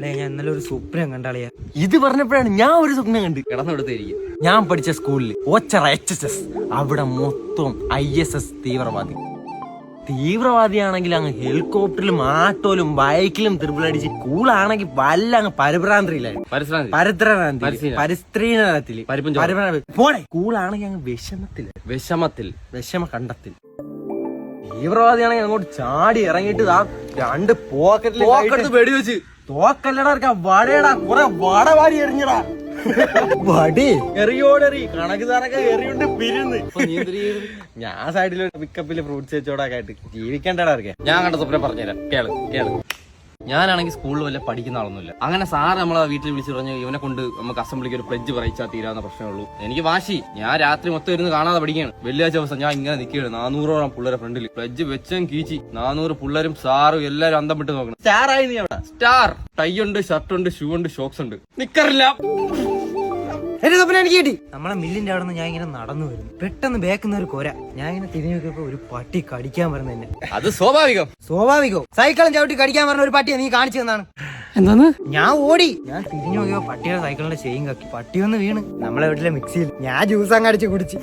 ഞാൻ ഇന്നലെ ഒരു സ്വപ്നം കണ്ടാളിയാ. ഇത് പറഞ്ഞപ്പോഴാണ് ഞാൻ ഒരു സ്വപ്നം കണ്ട്. കിടന്നെടുത്തിരിക്കും ഞാൻ പഠിച്ച സ്കൂളിൽ ഓച്ചറ എച്ച് എസ് എസ് അവിടെ മൊത്തം ഐ എസ് എസ് തീവ്രവാദി. തീവ്രവാദിയാണെങ്കിൽ അങ്ങ് ഹെലികോപ്റ്ററിലും ആട്ടോയിലും ബൈക്കിലും തിരുപ്പിളടിച്ച് കൂളാണെങ്കിൽ വല്ല അങ്ങ്. പരിസ്ത്രീനത്തിൽ ചോറും. പോടെ. കൂളാണെങ്കിൽ അങ്ങ് വിഷമത്തിൽ. വിഷമത്തിൽ. വിഷമ കണ്ടത്തിൽ. തീവ്രവാദിയാണെങ്കിൽ അങ്ങോട്ട് ചാടി ഇറങ്ങിയിട്ട് ആ രണ്ട് പോക്കറ്റിൽ പോക്കറ്റ് വെടിവെച്ച്. തോക്കല്ലടാ ഇറക്കാ, വടയടാ. കുറെ വട വാരി എറിഞ്ഞടാ. വടി? എറിയോടെറി. കണക്ക് സാറൊക്കെ എറിയുണ്ട് പിരിന്ന് ഞാൻ സൈഡിൽ പിക്കപ്പിൽ ഫ്രൂട്ട്സ് വെച്ചോടൊക്കെ ആയിട്ട് ജീവിക്കണ്ടടാ ഇറക്കാ ഞാൻ കണ്ട സ്വപ്നം പറഞ്ഞുതരാം. കേൾ കേൾ. ഞാനാണെങ്കിൽ സ്കൂളിൽ വല്ല പഠിക്കുന്ന ആളൊന്നുമില്ല. അങ്ങനെ സാറ് നമ്മളെ വീട്ടിൽ വിളിച്ചു പറഞ്ഞു ഇവനെ കൊണ്ട് നമുക്ക് അസംബ്ലിക്ക് ഒരു പ്ലഡ്ജ് പറയിച്ചാൽ തീരാവുന്ന പ്രശ്നമുള്ളൂ എനിക്ക് വാശി. ഞാൻ രാത്രി മൊത്തം ഇരുന്ന് കാണാതെ പഠിക്കുകയാണ്. വെള്ളിയാഴ്ച ദിവസം ഞാൻ ഇങ്ങനെ നിൽക്കുകയാണ്. നാനൂറോളം പിള്ളേരെ ഫ്രണ്ടിൽ പ്ലഡ്ജ് വെച്ചും കീച്ചി. നാനൂറ് പിള്ളേരും സാറും എല്ലാരും അന്തം വിട്ട് നോക്കണം. സ്റ്റാർ ആയി നീ അവിടെ. സ്റ്റാർ ടൈ ഉണ്ട് ഷർട്ട് ഉണ്ട് ഷൂ ഉണ്ട് ഷോക്സ് ഉണ്ട്. നിക്കറില്ല. എന്റെ സ്വപ്നം എനിക്ക് കിട്ടി. നമ്മളെ മില്ലിന്റെ അവിടെ നിന്ന് ഞാൻ ഇങ്ങനെ നടന്നു വരുന്നു. പെട്ടെന്ന് ബേക്കുന്ന ഒരു കൊര. ഞാൻ ഇങ്ങനെ തിരിഞ്ഞു നോക്കിയപ്പോ ഒരു പട്ടി കടിക്കാൻ പറഞ്ഞ എന്നെ. അത് സ്വാഭാവികം. സ്വാഭാവികം. സൈക്കിളും ചവിട്ടി കടിക്കാൻ പറഞ്ഞ ഒരു പട്ടിയെ നീ കാണിച്ചു തന്നാണ് എന്താണ് ഞാൻ ഓടി. ഞാൻ തിരിഞ്ഞു നോക്കിയപ്പോ പട്ടിയുടെ സൈക്കിളിന്റെ ചെയിൻ കക്കി. പട്ടി ഒന്ന് വീണ്. നമ്മളെ വീട്ടിലെ മിക്സിയിൽ ഞാൻ ജ്യൂസ് അങ്ങ് അടിച്ച് കുടിച്ച്.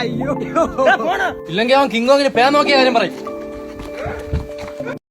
അയ്യോ ഇല്ലെങ്കിൽ അവൻ കിങ്കോങ്ങിന് പേ നോക്കിയ കാര്യം പറയും.